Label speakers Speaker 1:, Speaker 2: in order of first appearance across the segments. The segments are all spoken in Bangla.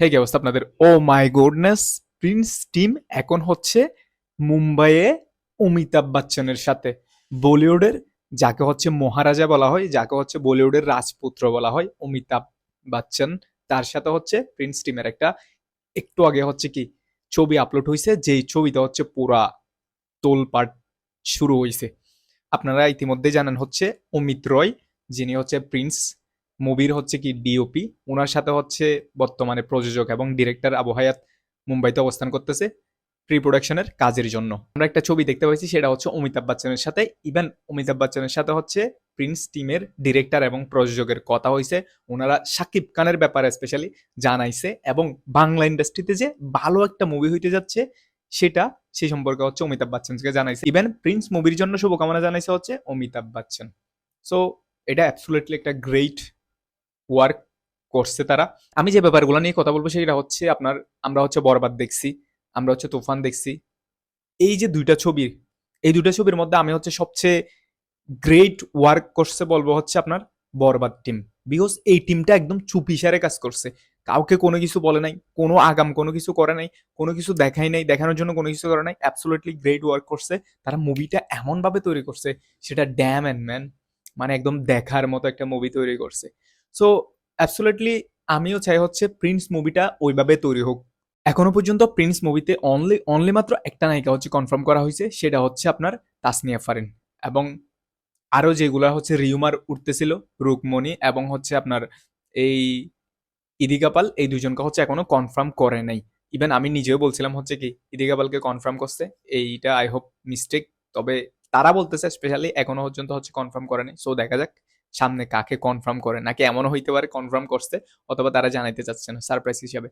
Speaker 1: হে কি অবস্থা আপনাদের oh my goodness Prince team এখন হচ্ছে মুম্বাইয়ে অমিতাভ বচ্চনের সাথে। বলিউডের যাকে হচ্ছে মহারাজা বলা হয়, যাকে হচ্ছে বলিউডের রাজপুত্র বলা হয়, অমিতাভ বচ্চন। তার সাথে হচ্ছে প্রিন্স টিমের একটা একটু আগে হচ্ছে কি, ছবি আপলোড হয়েছে যেই ছবিটা হচ্ছে পুরা তোলপাট শুরু হয়েছে আপনারা ইতিমধ্যে জানেন হচ্ছে অমিত রয়, যিনি হচ্ছে প্রিন্স মুভির হচ্ছে কি ডিওপি ওনার সাথে হচ্ছে বর্তমানে প্রযোজক এবং ডিরেক্টর আবু হায়াত মুম্বাইতে অবস্থান করতেছে প্রি প্রোডাকশনের কাজের জন্য। আমরা একটা ছবি দেখতে পাচ্ছি সেটা হচ্ছে অমিতাভ বচ্চনের সাথে। ইভেন অমিতাভ বচ্চনের সাথে হচ্ছে প্রিন্স টিমের ডিরেক্টর এবং প্রযোজকের কথা হয়েছে ওনারা সাকিব খানের ব্যাপারে স্পেশালি জানাইছে এবং বাংলা ইন্ডাস্ট্রিতে যে ভালো একটা মুভি হইতে যাচ্ছে, সেটা সে সম্পর্কে হচ্ছে অমিতাভ বচ্চনকে জানাইছে। ইভেন প্রিন্স মুভির জন্য শুভকামনা জানাইছে হচ্ছে অমিতাভ বচ্চন। সো এটা অ্যাবসুলেটলি একটা গ্রেট ওয়ার্ক করছে তারা। আমি যে ব্যাপারগুলো নিয়ে কথা বলব সেটা হচ্ছে আপনার, আমরা হচ্ছে বরবাদ দেখছি, আমরা হচ্ছে তুফান দেখছি। এই যে দুইটা ছবি, এই দুইটা ছবির মধ্যে আমি হচ্ছে সবচেয়ে গ্রেট ওয়ার্ক করছে বলব হচ্ছে আপনার বরবাদ টিম বিকজ এই টিমটা একদম চুপিসারে কাজ করছে। কাউকে কোনো কিছু বলে নাই, কোনো আগাম কোনো কিছু করে নাই, কোনো কিছু দেখাই নাই, দেখানোর জন্য কোনো কিছু করে নাই অ্যাবসোলুটলি গ্রেট ওয়ার্ক করছে। তারা মুভিটা এমনভাবে তৈরি করছে, সেটা ড্যাম অ্যান্ড ম্যান মানে একদম দেখার মতো একটা মুভি তৈরি করছে। সো অ্যাবসোলেটলি আমিও চাই হচ্ছে প্রিন্স মুভিটা ওইভাবে তৈরি হোক। এখনও পর্যন্ত প্রিন্স মুভিতে অনলি অনলি মাত্র একটা নায়িকা হচ্ছে কনফার্ম করা হয়েছে, সেটা হচ্ছে আপনার তাসনিয়া ফারিন। এবং আরও যেগুলা হচ্ছে রিউমার উঠতেছিল, রুকমণি এবং হচ্ছে আপনার এই ইদিকাপাল এই দুজনকে হচ্ছে এখনও কনফার্ম করে নাই। ইভেন আমি নিজেও বলছিলাম হচ্ছে কি ইদিকাপালকে কনফার্ম করছে, এইটা আই হোপ মিস্টেক তবে তারা বলতেছে স্পেশালি এখনও পর্যন্ত হচ্ছে কনফার্ম করে নাই। সো দেখা যাক সামনে কাকে কনফার্ম করে, নাকি এমনও হইতে পারে কনফার্ম করছে, অথবা তারা জানাইতে চাচ্ছে না সারপ্রাইজ হিসাবে।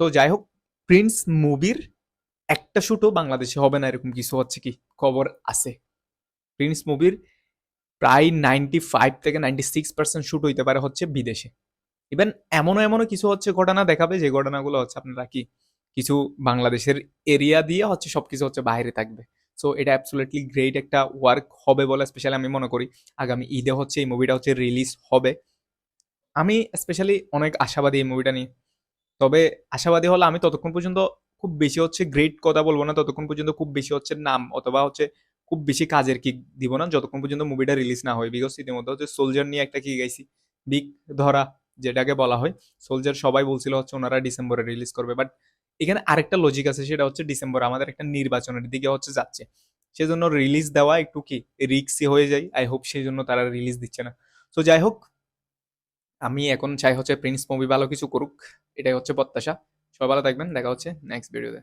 Speaker 1: সো যাই হোক প্রিন্স মুভির একটা শুটও বাংলাদেশে হবে না, এরকম কিছু হচ্ছে কি খবর আছে। প্রিন্স মুভির প্রায় নাইনটি ফাইভ থেকে নাইনটি সিক্স পার্সেন্ট শুট হইতে পারে হচ্ছে বিদেশে। ইভেন এমনও এমনও কিছু হচ্ছে ঘটনা দেখাবে, যে ঘটনাগুলো হচ্ছে আপনারা কি কিছু বাংলাদেশের এরিয়া দিয়ে হচ্ছে সবকিছু হচ্ছে বাইরে থাকবে। সো এটা অ্যাবসুলেটলি গ্রেট একটা ওয়ার্ক হবে বলে স্পেশালি আমি মনে করি। আগামী ঈদে হচ্ছে এই মুভিটা হচ্ছে রিলিজ হবে। আমি স্পেশালি অনেক আশাবাদী এই মুভিটা নিয়ে। তবে আশাবাদী হলে আমি ততক্ষণ পর্যন্ত খুব বেশি হচ্ছে গ্রেট কথা বলব না, ততক্ষণ পর্যন্ত খুব বেশি হচ্ছে নাম অথবা হচ্ছে খুব বেশি কাজের কিক দিব না, যতক্ষণ পর্যন্ত মুভিটা রিলিজ না হয়। বিকজ ইতিমধ্যে হচ্ছে সোলজার নিয়ে একটা কি গাইছি বিগ ধরা, যেটাকে বলা হয়। সোলজার সবাই বলছিল হচ্ছে ওনারা ডিসেম্বরে রিলিজ করবে। বাট এখানে আরেকটা লজিক আছে, সেটা হচ্ছে ডিসেম্বর আমাদের একটা নির্বাচনের দিকে হচ্ছে যাচ্ছে। সেজন্য রিলিজ দেওয়া একটু কি রিক্সি হয়ে যায় আই হোপ সেই জন্য তারা রিলিজ দিচ্ছে না। সো যাই হোক, আমি এখন চাই হচ্ছে প্রিন্স মুভি ভালো কিছু করুক, এটাই হচ্ছে প্রত্যাশা। সবাই ভালো থাকবেন, দেখা হচ্ছে নেক্সট ভিডিওতে